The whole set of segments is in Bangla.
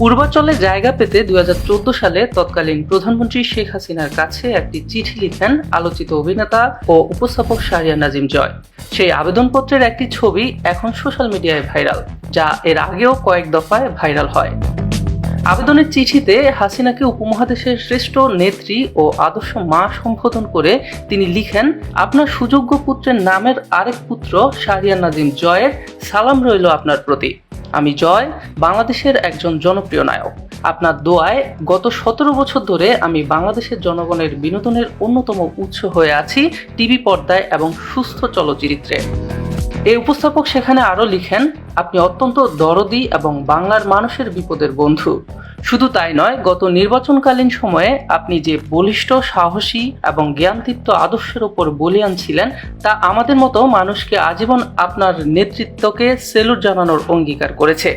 পূর্বাচলে জায়গা পেতে দুই হাজার চোদ্দ সালে তৎকালীন প্রধানমন্ত্রী শেখ হাসিনার কাছে একটি চিঠি লিখেন আলোচিত অভিনেতা ও উপস্থাপক শাহরিয়ার নাজিম জয়। সেই আবেদনপত্রের একটি ছবি এখন সোশ্যাল মিডিয়ায় ভাইরাল, যা এর আগেও কয়েক দফায় ভাইরাল হয়। আবেদনের চিঠিতে হাসিনাকে উপমহাদেশের শ্রেষ্ঠ নেত্রী ও আদর্শ মা সম্বোধন করে তিনি লিখেন, আপনার সুযোগ্য পুত্রের নামের আরেক পুত্র শাহরিয়ার নাজিম জয়ের সালাম রইল আপনার প্রতি। আমি জয়, বাংলাদেশের একজন জনপ্রিয় নায়ক। আপনার দোয়ায় গত সতেরো বছর ধরে আমি বাংলাদেশের জনগণের বিনোদনের অন্যতম উৎস হয়ে আছি টিভি পর্দায় এবং সুস্থ চলচ্চিত্রে। এই উপস্থাপক সেখানে আরও লিখেন আপনি অত্যন্ত দরদি এবং বাংলার মানুষের বিপদের বন্ধু। শুধু তাই নয়, গত নির্বাচনকালীন সময়ে আপনি যে বলিষ্ঠ, সাহসী এবং জ্ঞানতিত্ব আদর্শের ওপর বলিয়ান ছিলেন, তা আমাদের মতো মানুষকে আজীবন আপনার নেতৃত্বকে সেলুট জানানোর অঙ্গীকার করেছে।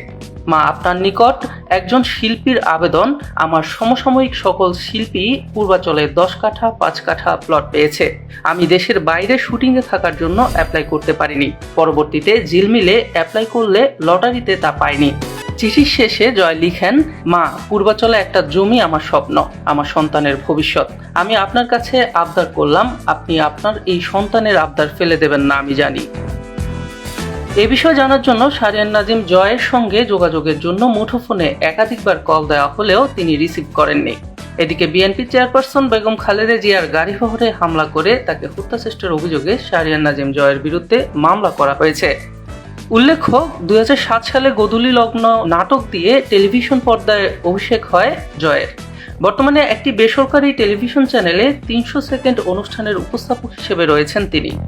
মা আপনার নিকট একজন শিল্পীর আবেদন আমার সমসাময়িক সকল শিল্পী পূর্বাচলে দশ কাঠা, পাঁচ কাঠা প্লট পেয়েছে। আমি দেশের বাইরে শুটিংয়ে থাকার জন্য অ্যাপ্লাই করতে পারিনি। পরবর্তীতে জিলমিলে অ্যাপ্লাই করলে লটারিতে তা পাইনি। চিঠির শেষে জয় লিখেন, মা, পূর্বাচলে একটা জমি আমার স্বপ্ন, আমার সন্তানের ভবিষ্যৎ। আমি আপনার কাছে আবদার করলাম, আপনি আপনার এই সন্তানের আবদার ফেলে দেবেন না, আমি জানি। এ বিষয়ে জানার জন্য সারিয়ান নাজিম জয়ের সঙ্গে যোগাযোগের জন্য মুঠোফোনে একাধিকবার কল দেওয়া হলেও তিনি রিসিভ করেননি। এদিকে বিএনপি চেয়ারপারসন বেগম খালেদা জিয়ার গাড়ি হামলা করে তাকে হত্যাচেষ্টার অভিযোগে শাহরিয়ান নাজিম জয়ের বিরুদ্ধে মামলা করা হয়েছে। উল্লেখ্য, দুই হাজার সাত সালে গোধূলি লগ্ন নাটক দিয়ে টেলিভিশন পর্দায় অভিষেক হয় জয়ের। বর্তমানে একটি বেসরকারি টেলিভিশন চ্যানেলে তিনশো সেকেন্ড অনুষ্ঠানের উপস্থাপক হিসেবে রয়েছেন তিনি।